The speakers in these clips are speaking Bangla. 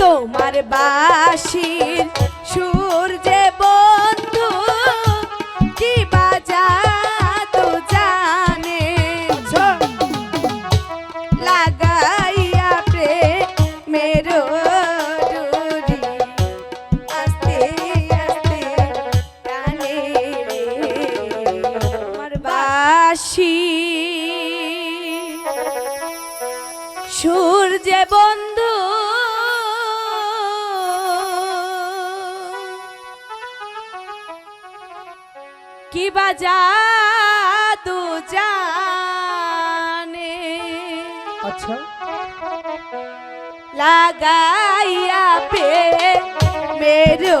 তোমার বাসির সুর যে বন্ধু কি বাজা তো জানে আচ্ছা। লাগাইয়া প্রে মেরো সুর যে বন্ধু পাখি বাজা দু জানে। আচ্ছা। লাগাইয়া পে মেরো।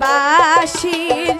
বাসির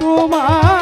তোমার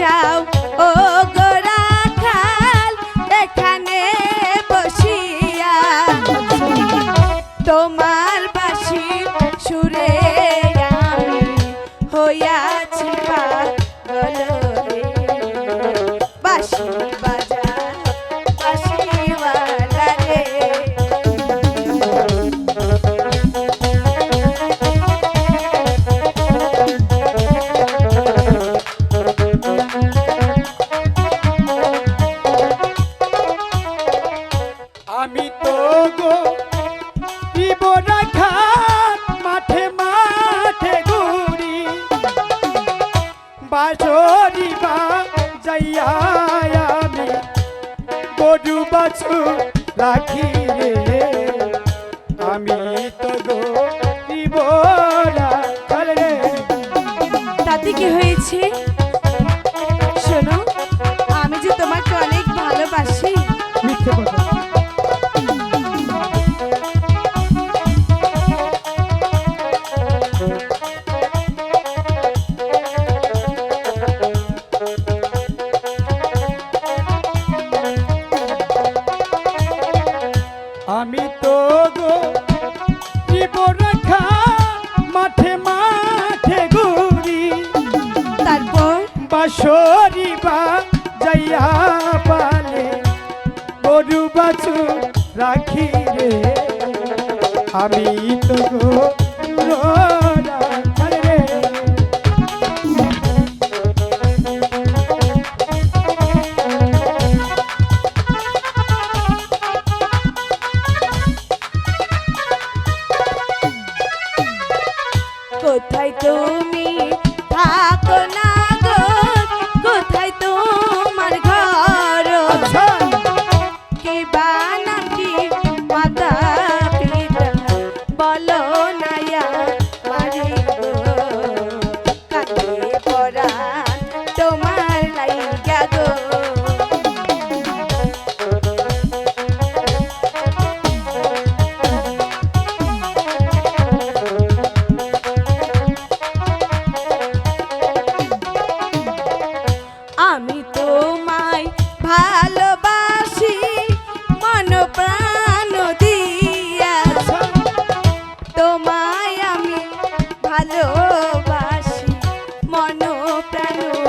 যাও ও বাসরি বা যাইয়া আমি গরু বাছু রাখি। আমি তো গো। রেখা মাঠে মাঠে ঘুরি। তারপর? বাসরি বা যাইয়া পালে গরু বাছু রাখি রে। আমি তো গো মন প্রাণ